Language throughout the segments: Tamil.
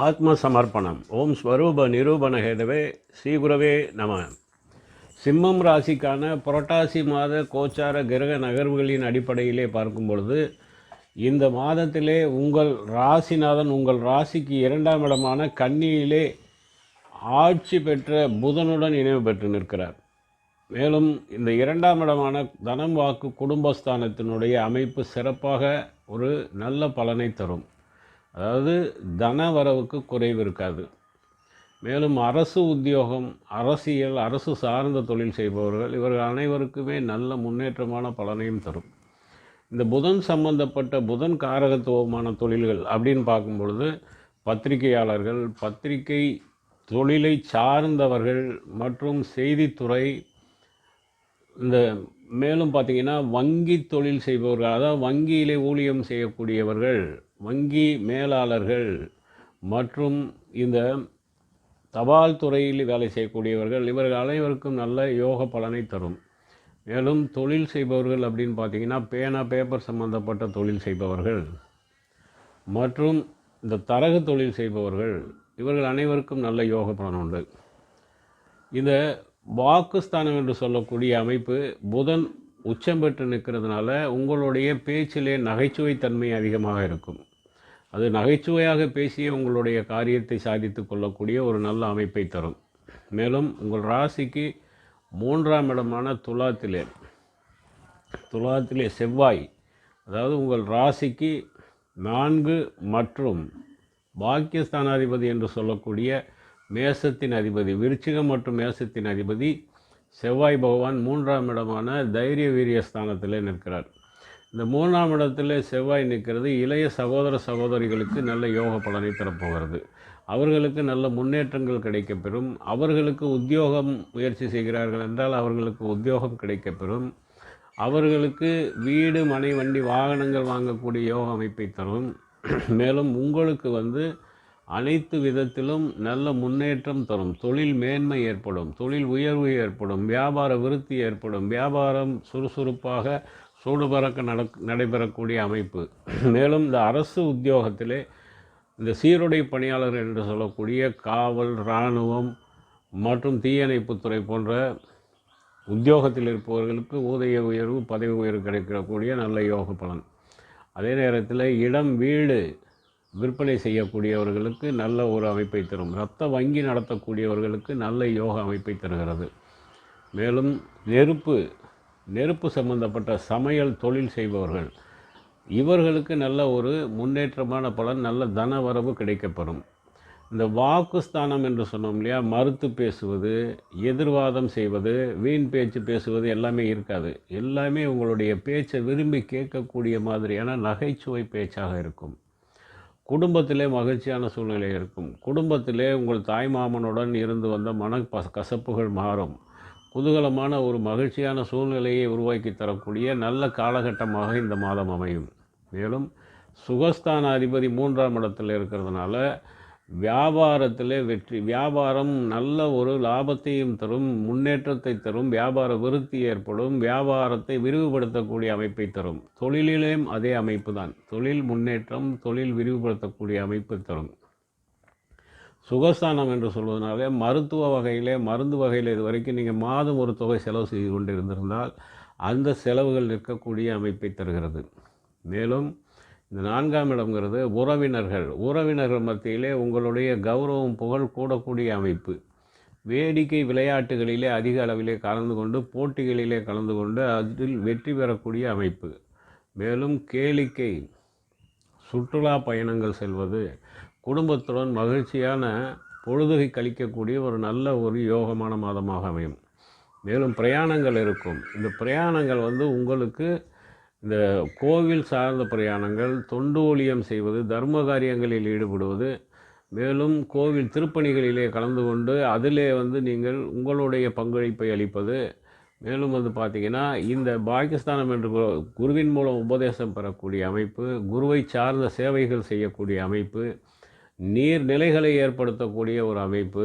ஆத்ம சமர்ப்பணம் ஓம் ஸ்வரூப நிரூபண ஹேதவே ஸ்ரீகுரவே நம. சிம்மம் ராசிக்கான புரட்டாசி மாத கோச்சார கிரக நகர்வுகளின் அடிப்படையிலே பார்க்கும் பொழுது இந்த மாதத்திலே உங்கள் ராசிநாதன் உங்கள் ராசிக்கு இரண்டாம் இடமான கன்னியிலே ஆட்சி பெற்ற புதனுடன் இணைவு பெற்று நிற்கிறார். மேலும் இந்த இரண்டாம் இடமான தனம் வாக்கு குடும்பஸ்தானத்தினுடைய அமைப்பு சிறப்பாக ஒரு நல்ல பலனை தரும். அதாவது தன வரவுக்கு குறைவு இருக்காது. மேலும் அரசு உத்தியோகம் அரசியல் அரசு சார்ந்த தொழில் செய்பவர்கள் இவர்கள் அனைவருக்குமே நல்ல முன்னேற்றமான பலனையும் தரும். இந்த புதன் சம்பந்தப்பட்ட புதன் காரகத்துவமான தொழில்கள் அப்படின்னு பார்க்கும் பொழுது பத்திரிகையாளர்கள் பத்திரிகை தொழிலை சார்ந்தவர்கள் மற்றும் செய்தித்துறை இந்த மேலும் பார்த்திங்கன்னா வங்கி தொழில் செய்பவர்கள் அதாவது வங்கியிலே ஊழியம் செய்யக்கூடியவர்கள் வங்கி மேலாளர்கள் மற்றும் இந்த தபால் துறையில் வேலை செய்யக்கூடியவர்கள் இவர்கள் அனைவருக்கும் நல்ல யோக பலனை தரும். மேலும் தொழில் செய்பவர்கள் அப்படின்னு பார்த்தீங்கன்னா பேனா பேப்பர் சம்பந்தப்பட்ட தொழில் செய்பவர்கள் மற்றும் இந்த தரகு தொழில் செய்பவர்கள் இவர்கள் அனைவருக்கும் நல்ல யோக பலன் உண்டு. இந்த வாக்குஸ்தானம் என்று சொல்லக்கூடிய அமைப்பு புதன் உச்சம் பெற்று நிற்கிறதுனால உங்களுடைய பேச்சிலே நகைச்சுவை தன்மை அதிகமாக இருக்கும். அது நகைச்சுவையாக பேசிய உங்களுடைய காரியத்தை சாதித்து கொள்ளக்கூடிய ஒரு நல்ல அமைப்பை தரும். மேலும் உங்கள் ராசிக்கு மூன்றாம் இடமான துலாத்திலே துலாத்திலே செவ்வாய் அதாவது உங்கள் ராசிக்கு நான்கு மற்றும் பாக்கியஸ்தானாதிபதி என்று சொல்லக்கூடிய மேசத்தின் அதிபதி விருச்சிகம் மற்றும் மேசத்தின் அதிபதி செவ்வாய் பகவான் மூன்றாம் இடமான தைரிய வீரிய ஸ்தானத்திலே நிற்கிறார். இந்த மூணாம் இடத்துல செவ்வாய் நிற்கிறது. இளைய சகோதர சகோதரிகளுக்கு நல்ல யோக பலனை தரப்போகிறது. அவர்களுக்கு நல்ல முன்னேற்றங்கள் கிடைக்கப்பெறும். அவர்களுக்கு உத்தியோகம் முயற்சி செய்கிறார்கள் என்றால் அவர்களுக்கு உத்தியோகம் கிடைக்கப்பெறும். அவர்களுக்கு வீடு மனை வண்டி வாகனங்கள் வாங்கக்கூடிய யோக அமைப்பை தரும். மேலும் உங்களுக்கு வந்து அனைத்து விதத்திலும் நல்ல முன்னேற்றம் தரும். தொழில் மேன்மை ஏற்படும். தொழில் உயர்வு ஏற்படும். வியாபார விருத்தி ஏற்படும். வியாபாரம் சுறுசுறுப்பாக சூடுபறக்க நடக் நடைபெறக்கூடிய அமைப்பு. மேலும் இந்த அரசு உத்தியோகத்திலே இந்த சீருடை பணியாளர் என்று சொல்லக்கூடிய காவல் இராணுவம் மற்றும் தீயணைப்புத்துறை போன்ற உத்தியோகத்தில் இருப்பவர்களுக்கு ஊதிய உயர்வு பதவி உயர்வு கிடைக்கக்கூடிய நல்ல யோக பலன். அதே நேரத்தில் இடம் வீடு விற்பனை செய்யக்கூடியவர்களுக்கு நல்ல ஒரு அமைப்பை தரும். இரத்த வங்கி நடத்தக்கூடியவர்களுக்கு நல்ல யோக அமைப்பை தருகிறது. மேலும் நெருப்பு நெருப்பு சம்பந்தப்பட்ட சமையல் தொழில் செய்பவர்கள். இவர்களுக்கு நல்ல ஒரு முன்னேற்றமான பலன் நல்ல தன வரவு கிடைக்கப்பெறும். இந்த வாக்குஸ்தானம் என்று சொன்னோம் இல்லையா? மறுத்து பேசுவது எதிர்வாதம் செய்வது வீண் பேச்சு பேசுவது எல்லாமே இருக்காது. எல்லாமே உங்களுடைய பேச்சை விரும்பி கேட்கக்கூடிய மாதிரியான நகைச்சுவை பேச்சாக இருக்கும். குடும்பத்திலே மகிழ்ச்சியான சூழ்நிலை இருக்கும். குடும்பத்திலே உங்கள் தாய்மாமனுடன் இருந்து வந்த மன கசப்புகள் மாறும். குதூகலமான ஒரு மகிழ்ச்சியான சூழ்நிலையை உருவாக்கி தரக்கூடிய நல்ல காலகட்டமாக இந்த மாதம் அமையும். மேலும் சுகஸ்தான அதிபதி மூன்றாம் இடத்தில் இருக்கிறதுனால வியாபாரத்தில் வெற்றி வியாபாரம் நல்ல ஒரு லாபத்தையும் தரும் முன்னேற்றத்தை தரும் வியாபார விருத்தி ஏற்படும் வியாபாரத்தை விரிவுபடுத்தக்கூடிய அமைப்பை தரும். தொழிலிலேயும் அதே அமைப்பு தான். தொழில் முன்னேற்றம் தொழில் விரிவுபடுத்தக்கூடிய அமைப்பு தரும். சுகஸ்தானம் என்று சொல்வதனாலே மருத்துவ வகையிலே மருந்து வகையில் இது வரைக்கும் நீங்கள் மாதம் ஒரு தொகை செலவு செய்து கொண்டு இருந்திருந்தால் அந்த செலவுகள் நிற்கக்கூடிய அமைப்பை தருகிறது. மேலும் இந்த நான்காம் இடம்ங்கிறது உறவினர்கள். உறவினர்கள் மத்தியிலே உங்களுடைய கௌரவம் புகழ் கூடக்கூடிய அமைப்பு. வேடிக்கை விளையாட்டுகளிலே அதிக அளவிலே கலந்து கொண்டு போட்டிகளிலே கலந்து கொண்டு அதில் வெற்றி பெறக்கூடிய அமைப்பு. மேலும் கேளிக்கை. சுற்றுலா பயணங்கள் செல்வது. குடும்பத்துடன் மகிழ்ச்சியான பொழுதுகை கழிக்கக்கூடிய ஒரு நல்ல ஒரு யோகமான மாதமாக அமையும். மேலும் பிரயாணங்கள் இருக்கும். இந்த பிரயாணங்கள் வந்து உங்களுக்கு இந்த கோவில் சார்ந்த பிரயாணங்கள் தொண்டு ஊழியம் செய்வது தர்ம காரியங்களில் ஈடுபடுவது மேலும் கோவில் திருப்பணிகளிலே கலந்து கொண்டு அதிலே வந்து நீங்கள் உங்களுடைய பங்களிப்பை அளிப்பது. மேலும் வந்து பார்த்திங்கன்னா இந்த பாகிஸ்தானம் என்று குருவின் மூலம் உபதேசம் பெறக்கூடிய அமைப்பு குருவை சார்ந்த சேவைகள் செய்யக்கூடிய அமைப்பு நீர்நிலைகளை ஏற்படுத்தக்கூடிய ஒரு அமைப்பு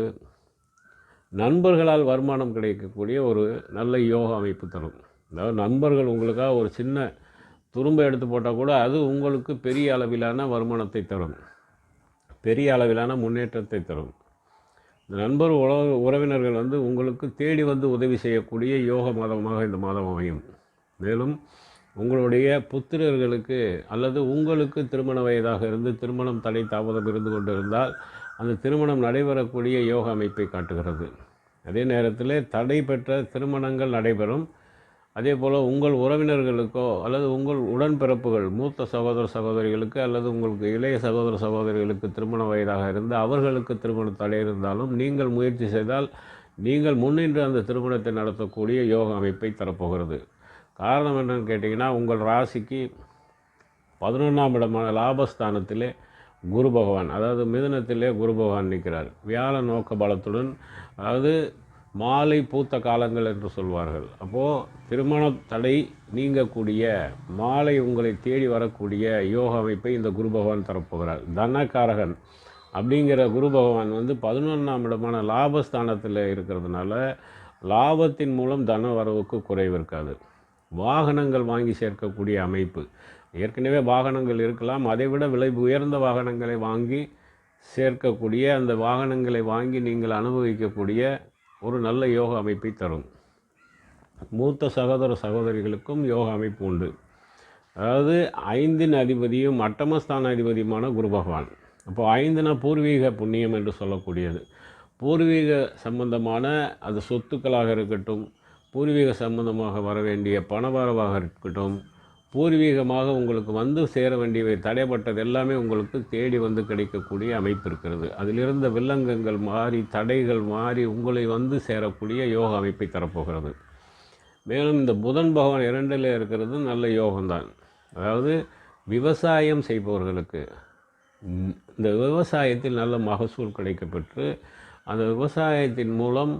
நண்பர்களால் வருமானம் கிடைக்கக்கூடிய ஒரு நல்ல யோக அமைப்பு தரும். அதாவது நண்பர்கள் உங்களுக்காக ஒரு சின்ன துரும்பை எடுத்து போட்டால் கூட அது உங்களுக்கு பெரிய அளவிலான வருமானத்தை தரும். பெரிய அளவிலான முன்னேற்றத்தை தரும். இந்த நண்பர் உறவு உறவினர்கள் வந்து உங்களுக்கு தேடி வந்து உதவி செய்யக்கூடிய யோக மாதமாக இந்த மாதம் அமையும். மேலும் உங்களுடைய புத்திரர்களுக்கு அல்லது உங்களுக்கு திருமண வயதாக இருந்து திருமணம் தடை தாமதம் இருந்து கொண்டிருந்தால் அந்த திருமணம் நடைபெறக்கூடிய யோக அமைப்பை காட்டுகிறது. அதே நேரத்தில் தடை பெற்ற திருமணங்கள் நடைபெறும். அதே போல் உங்கள் உறவினர்களுக்கோ அல்லது உங்கள் உடன்பிறப்புகள் மூத்த சகோதர சகோதரிகளுக்கு அல்லது உங்களுக்கு இளைய சகோதர சகோதரிகளுக்கு திருமண வயதாக இருந்து அவர்களுக்கு திருமண தடை இருந்தாலும் நீங்கள் முயற்சி செய்தால் நீங்கள் முன்னின்று அந்த திருமணத்தை நடத்தக்கூடிய யோக அமைப்பை தரப்போகிறது. காரணம் என்னன்னு கேட்டிங்கன்னா உங்கள் ராசிக்கு பதினொன்றாம் இடமான லாபஸ்தானத்திலே குரு பகவான் அதாவது மிதனத்திலே குரு பகவான் நிற்கிறார். வியாழ நோக்க பலத்துடன் அதாவது மாலை பூத்த காலங்கள் என்று சொல்வார்கள். அப்போது திருமண தடை நீங்கக்கூடிய மாலை உங்களை தேடி வரக்கூடிய யோக அமைப்பை இந்த குரு பகவான் தரப்போகிறார். தனகாரகன் அப்படிங்கிற குரு பகவான் வந்து பதினொன்றாம் இடமான லாபஸ்தானத்தில் இருக்கிறதுனால லாபத்தின் மூலம் தன வரவுக்கு குறைவு இருக்காது. வாகனங்கள் வாங்கி சேர்க்கக்கூடிய அமைப்பு. ஏற்கனவே வாகனங்கள் இருக்கலாம் அதைவிட விலை உயர்ந்த வாகனங்களை வாங்கி சேர்க்கக்கூடிய அந்த வாகனங்களை வாங்கி நீங்கள் அனுபவிக்கக்கூடிய ஒரு நல்ல யோக அமைப்பை தரும். மூத்த சகோதர சகோதரிகளுக்கும் யோக அமைப்பு உண்டு. அதாவது ஐந்தின் அதிபதியும் அட்டமஸ்தான அதிபதியுமான குரு பகவான். அப்போ ஐந்துனா பூர்வீக புண்ணியம் என்று சொல்லக்கூடியது. பூர்வீக சம்பந்தமான அது சொத்துக்களாக இருக்கட்டும் பூர்வீக சம்பந்தமாக வர வேண்டிய பணவரவாக இருக்கட்டும் பூர்வீகமாக உங்களுக்கு வந்து சேர வேண்டியவை தடைப்பட்டது எல்லாமே உங்களுக்கு தேடி வந்து கிடைக்கக்கூடிய அமைப்பு இருக்கிறது. அதிலிருந்த வில்லங்கங்கள் மாறி தடைகள் மாறி உங்களை வந்து சேரக்கூடிய யோக அமைப்பை தரப்போகிறது. மேலும் இந்த புதன் பகவான் இரண்டில் இருக்கிறது நல்ல யோகம்தான். அதாவது விவசாயம் செய்பவர்களுக்கு இந்த விவசாயத்தில் நல்ல மகசூல் கிடைக்கப்பெற்று அந்த விவசாயத்தின் மூலம்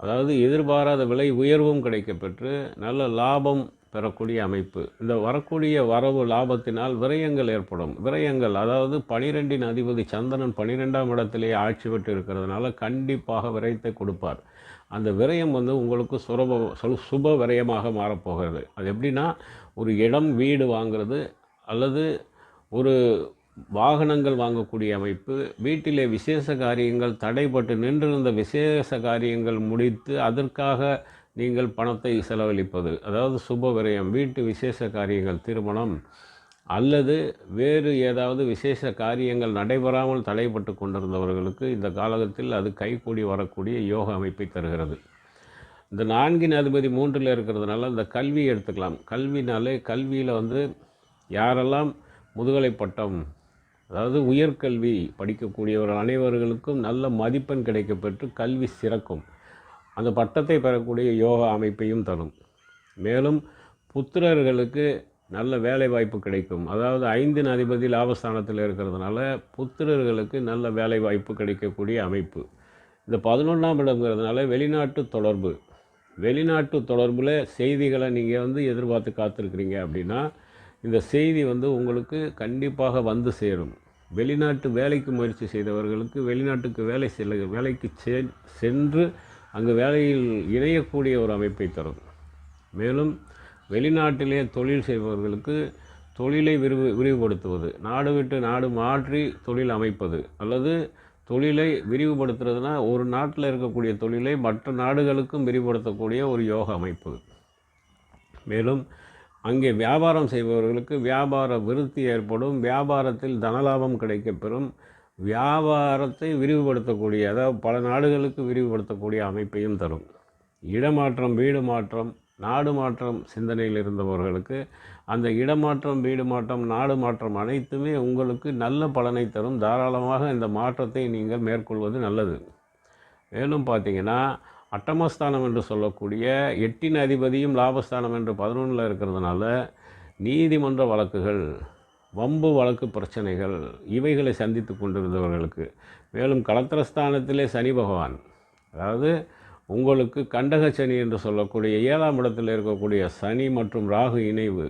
அதாவது எதிர்பாராத விலை உயர்வும் கிடைக்கப்பெற்று நல்ல லாபம் பெறக்கூடிய அமைப்பு. இந்த வரக்கூடிய வரவு லாபத்தினால் விரயங்கள் ஏற்படும். விரயங்கள் அதாவது பனிரெண்டின் அதிபதி சந்திரன் பனிரெண்டாம் இடத்திலே ஆட்சி பெற்று இருக்கிறதுனால கண்டிப்பாக விரயத்தை கொடுப்பார். அந்த விரயம் வந்து உங்களுக்கு சுரப சுப விரயமாக மாறப்போகிறது. அது எப்படின்னா ஒரு இடம் வீடு வாங்கிறது அல்லது ஒரு வாகனங்கள் வாங்கக்கூடிய அமைப்பு வீட்டிலே விசேஷ காரியங்கள் தடைப்பட்டு நின்றிருந்த விசேஷ காரியங்கள் முடித்து அதற்காக நீங்கள் பணத்தை செலவழிப்பது. அதாவது சுப விரயம் வீட்டு விசேஷ காரியங்கள் திருமணம் அல்லது வேறு ஏதாவது விசேஷ காரியங்கள் நடைபெறாமல் தடைப்பட்டு கொண்டிருந்தவர்களுக்கு இந்த காலகத்தில் அது கைகூடி வரக்கூடிய யோக அமைப்பை தருகிறது. இந்த நான்கின் அதிபதி மூன்றில் இருக்கிறதுனால இந்த கல்வி எடுத்துக்கலாம். கல்வினாலே கல்வியில் வந்து யாரெல்லாம் முதுகலை பட்டம் அதாவது உயர்கல்வி படிக்கக்கூடியவர்கள் அனைவர்களுக்கும் நல்ல மதிப்பெண் கிடைக்கப்பெற்று கல்வி சிறக்கும். அந்த பட்டத்தை பெறக்கூடிய யோகா அமைப்பையும் தரும். மேலும் புத்திரர்களுக்கு நல்ல வேலை வாய்ப்பு கிடைக்கும். அதாவது ஐந்தின் அதிபதி லாபஸ்தானத்தில் இருக்கிறதுனால புத்திரர்களுக்கு நல்ல வேலை வாய்ப்பு கிடைக்கக்கூடிய அமைப்பு. இந்த பதினொன்றாம் இடங்கிறதுனால வெளிநாட்டு தொடர்பு. வெளிநாட்டு தொடர்பில் செய்திகளை நீங்கள் வந்து எதிர்பார்த்து காத்திருக்கிறீங்க அப்படின்னா இந்த செய்தி வந்து உங்களுக்கு கண்டிப்பாக வந்து சேரும். வெளிநாட்டு வேலைக்கு முயற்சி செய்தவர்களுக்கு வெளிநாட்டுக்கு வேலை செல்ல வேலைக்கு சென்று அங்கு வேலையில் இணையக்கூடிய ஒரு அமைப்பை தரும். மேலும் வெளிநாட்டிலே தொழில் செய்பவர்களுக்கு தொழிலை விரிவு விரிவுபடுத்துவது நாடு விட்டு நாடு மாற்றி தொழில் அமைப்பது அல்லது தொழிலை விரிவுபடுத்துறதுனா ஒரு நாட்டில் இருக்கக்கூடிய தொழிலை மற்ற நாடுகளுக்கும் விரிவுபடுத்தக்கூடிய ஒரு யோக அமைப்பு. மேலும் அங்கே வியாபாரம் செய்பவர்களுக்கு வியாபார விருத்தி ஏற்படும் வியாபாரத்தில் தனலாபம் கிடைக்கப்பெறும். வியாபாரத்தை விரிவுபடுத்தக்கூடிய அதாவது பல நாடுகளுக்கு விரிவுபடுத்தக்கூடிய அமைப்பையும் தரும். இடமாற்றம் வீடு மாற்றம் நாடு மாற்றம் சிந்தனையில் இருந்தவர்களுக்கு அந்த இடமாற்றம் வீடு மாற்றம் நாடு மாற்றம் அனைத்துமே உங்களுக்கு நல்ல பலனை தரும். தாராளமாக இந்த மாற்றத்தை நீங்கள் மேற்கொள்வது நல்லது. மேலும் பார்த்தீங்கன்னா அட்டமஸ்தானம் என்று சொல்லக்கூடிய எட்டின் அதிபதியும் லாபஸ்தானம் என்று பதினொன்றில் இருக்கிறதுனால நீதிமன்ற வழக்குகள் வம்பு வழக்கு பிரச்சனைகள் இவைகளை சந்தித்து கொண்டிருந்தவர்களுக்கு. மேலும் கலத்திரஸ்தானத்திலே சனி பகவான் அதாவது உங்களுக்கு கண்டக சனி என்று சொல்லக்கூடிய ஏழாம் இடத்தில் இருக்கக்கூடிய சனி மற்றும் ராகு இணைவு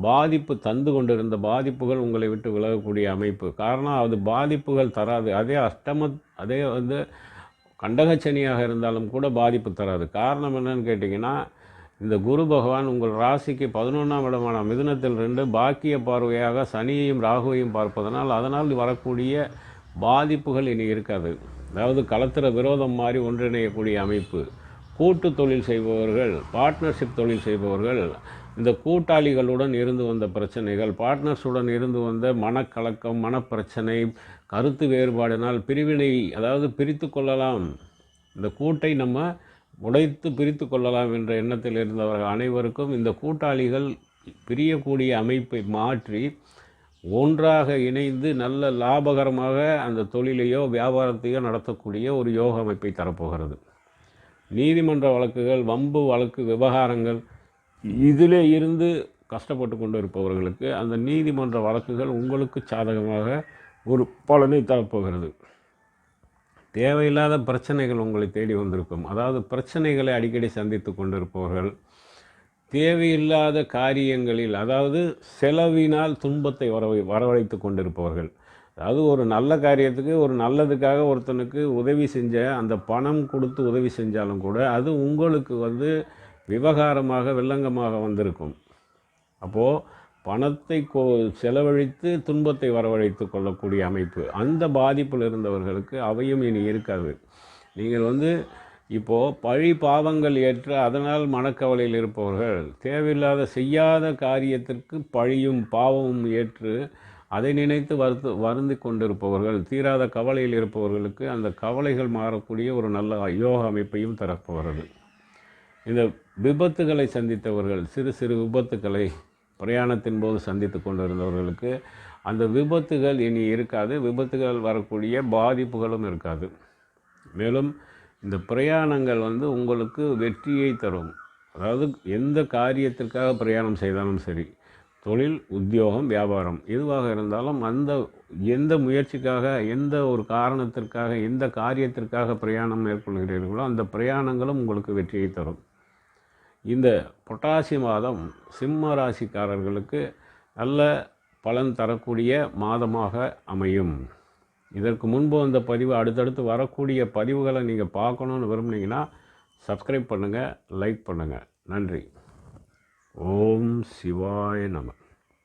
பாதிப்பு தந்து கொண்டிருந்த பாதிப்புகள் உங்களை விட்டு விலகக்கூடிய அமைப்பு. காரணம் அது பாதிப்புகள் தராது. அதே அஷ்டம அதே வந்து கண்டகச்சனியாக இருந்தாலும் கூட பாதிப்பு தராது. காரணம் என்னன்னு கேட்டிங்கன்னா இந்த குரு பகவான் உங்கள் ராசிக்கு பதினொன்றாம் இடமான மிதுனத்தில் ரெண்டு பாக்கிய பார்வையாக சனியையும் ராகுவையும் பார்ப்பதனால் அதனால் வரக்கூடிய பாதிப்புகள் இனி இருக்காது. அதாவது களத்திர விரோதம் மாதிரி ஒன்றிணையக்கூடிய அமைப்பு. கூட்டு தொழில் செய்பவர்கள் பார்ட்னர்ஷிப் தொழில் செய்பவர்கள் இந்த கூட்டாளிகளுடன் இருந்து வந்த பிரச்சனைகள் பார்ட்னர்ஸுடன் இருந்து வந்த மனக்கலக்கம் மனப்பிரச்சனை கருத்து வேறுபாடினால் பிரிவினை அதாவது பிரித்து கொள்ளலாம். இந்த கூட்டை நம்ம உடைத்து பிரித்து கொள்ளலாம் என்ற எண்ணத்தில் இருந்தவர்கள் அனைவருக்கும் இந்த கூட்டாளிகள் பிரியக்கூடிய அமைப்பை மாற்றி ஒன்றாக இணைந்து நல்ல லாபகரமாக அந்த தொழிலையோ வியாபாரத்தையோ நடத்தக்கூடிய ஒரு யோக அமைப்பை தரப்போகிறது. நீதிமன்ற வழக்குகள் வம்பு வழக்கு விவகாரங்கள் இதிலே இருந்து கஷ்டப்பட்டு கொண்டு இருப்பவர்களுக்கு அந்த நீதிமன்ற வழக்குகள் உங்களுக்கு சாதகமாக ஒரு பலனை தரப்போகிறது தேவையில்லாத பிரச்சனைகள் உங்களை தேடி வந்திருக்கும். அதாவது பிரச்சனைகளை அடிக்கடி சந்தித்து கொண்டிருப்பவர்கள் தேவையில்லாத காரியங்களில் அதாவது செலவினால் துன்பத்தை வரவை வரவழைத்து கொண்டிருப்பவர்கள். அதாவது ஒரு நல்ல காரியத்துக்கு ஒரு நல்லதுக்காக ஒருத்தனுக்கு உதவி செஞ்ச அந்த பணம் கொடுத்து உதவி செஞ்சாலும் கூட அது உங்களுக்கு வந்து விவகாரமாக வில்லங்கமாக வந்திருக்கும். அப்போது பணத்தை கோ செலவழித்து துன்பத்தை வரவழைத்து கொள்ளக்கூடிய அமைப்பு அந்த பாதிப்பில் இருந்தவர்களுக்கு அவையும் இனி இருக்காது. நீங்கள் வந்து இப்போது பழி பாவங்கள் ஏற்று அதனால் மனக்கவலையில் இருப்பவர்கள் தேவையில்லாத செய்யாத காரியத்திற்கு பழியும் பாவமும் ஏற்று அதை நினைத்து வருத்து வருந்தி கொண்டிருப்பவர்கள் தீராத கவலையில் இருப்பவர்களுக்கு அந்த கவலைகள் மாறக்கூடிய ஒரு நல்ல யோக அமைப்பையும் தரப்போகிறது. இந்த விபத்துகளை சந்தித்தவர்கள் சிறு சிறு விபத்துக்களை பிரயாணத்தின் போது சந்தித்து கொண்டிருந்தவர்களுக்கு அந்த விபத்துகள் இனி இருக்காது. விபத்துகள் வரக்கூடிய பாதிப்புகளும் இருக்காது. மேலும் இந்த பிரயாணங்கள் வந்து உங்களுக்கு வெற்றியை தரும். அதாவது எந்த காரியத்திற்காக பிரயாணம் செய்தாலும் சரி தொழில் உத்தியோகம் வியாபாரம் எதுவாக இருந்தாலும் அந்த எந்த முயற்சிக்காக எந்த ஒரு காரணத்திற்காக எந்த காரியத்திற்காக பிரயாணம் மேற்கொள்கிறீர்களோ அந்த பிரயாணங்களும் உங்களுக்கு வெற்றியை தரும். இந்த புரட்டாசி மாதம் சிம்ம ராசிக்காரர்களுக்கு நல்ல பலன் தரக்கூடிய மாதமாக அமையும். இதற்கு முன்பு வந்த பதிவு அடுத்தடுத்து வரக்கூடிய பதிவுகளை நீங்கள் பார்க்கணுன்னு விரும்புனீங்கன்னா சப்ஸ்கிரைப் பண்ணுங்கள் லைக் பண்ணுங்கள் நன்றி. ஓம் சிவாய நமன்